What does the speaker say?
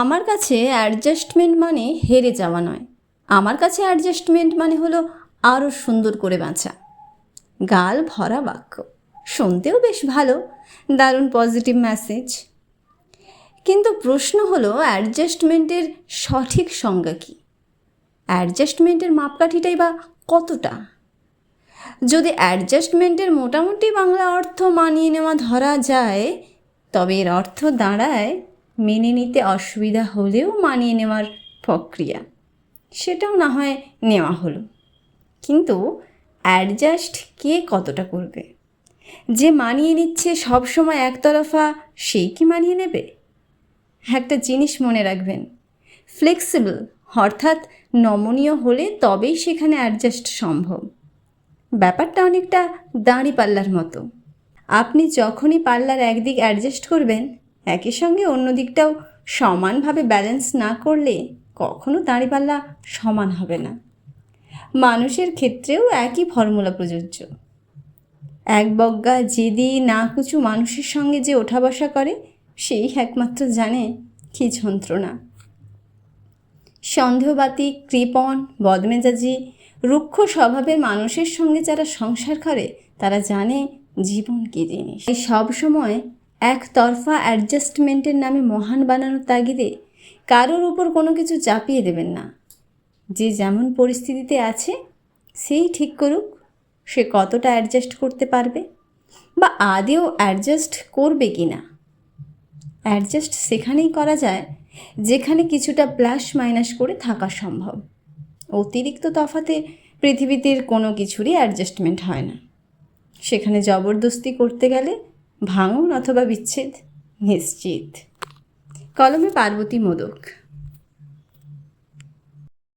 আমার কাছে অ্যাডজাস্টমেন্ট মানে হেরে যাওয়া নয়। আমার কাছে অ্যাডজাস্টমেন্ট মানে হলো আরও সুন্দর করে বাঁচা। গাল ভরা বাক্য। শুনতেও বেশ ভালো, দারুণ পজিটিভ মেসেজ কিন্তু প্রশ্ন হলো অ্যাডজাস্টমেন্টের সঠিক সংজ্ঞা কী? অ্যাডজাস্টমেন্টের মাপকাঠিটাই বা কতটা? যদি অ্যাডজাস্টমেন্টের মোটামুটি বাংলা অর্থ মানিয়ে নেওয়া ধরা যায়, তবে এর অর্থ দাঁড়ায় মেনে নিতে অসুবিধা হলেও মানিয়ে নেওয়ার প্রক্রিয়া। সেটাও না হয় নেওয়া হলো। কিন্তু অ্যাডজাস্ট কে কতটা করবে? যে মানিয়ে নিচ্ছে সবসময় একতরফা সেই কি মানিয়ে নেবে? একটা জিনিস মনে রাখবেন ফ্লেক্সিবল অর্থাৎ নমনীয় হলে তবেই সেখানে অ্যাডজাস্ট সম্ভব। ব্যাপারটা অনেকটা দাঁড়ি পাল্লার মতো। আপনি যখনই পাল্লার একদিক অ্যাডজাস্ট করবেন একই সঙ্গে অন্য দিকটাও সমানভাবে ব্যালেন্স না করলে কখনো দাঁড়িপাল্লা সমান হবে না। মানুষের ক্ষেত্রেও একই ফর্মুলা প্রযোজ্য। এক বজ্ঞা জেদি, না কুচু মানুষের সঙ্গে যে ওঠা বসা করে, সেই একমাত্র জানে কী যন্ত্রণা। সন্দেহবাতী, কৃপণ, বদমেজাজি, রুক্ষ স্বভাবের মানুষের সঙ্গে যারা সংসার করে, তারা জানে জীবন কী জিনিস। সব সময় একতরফা অ্যাডজাস্টমেন্টের নামে মহান বানানোর তাগিদে কারোর উপর কোনো কিছু চাপিয়ে দেবেন না। যে যেমন পরিস্থিতিতে আছে, সেই ঠিক করুক, সে কতটা অ্যাডজাস্ট করতে পারবে বা আদেও অ্যাডজাস্ট করবে কি না। অ্যাডজাস্ট সেখানেই করা যায় যেখানে কিছুটা প্লাস মাইনাস করে থাকা সম্ভব। অতিরিক্ত তফাতে পৃথিবীতে কোনো কিছুরই অ্যাডজাস্টমেন্ট হয় না। সেখানে জবরদস্তি করতে গেলে ভাঙন অথবা বিচ্ছেদ? নিশ্চিত। কলমে পার্বতী মোদক।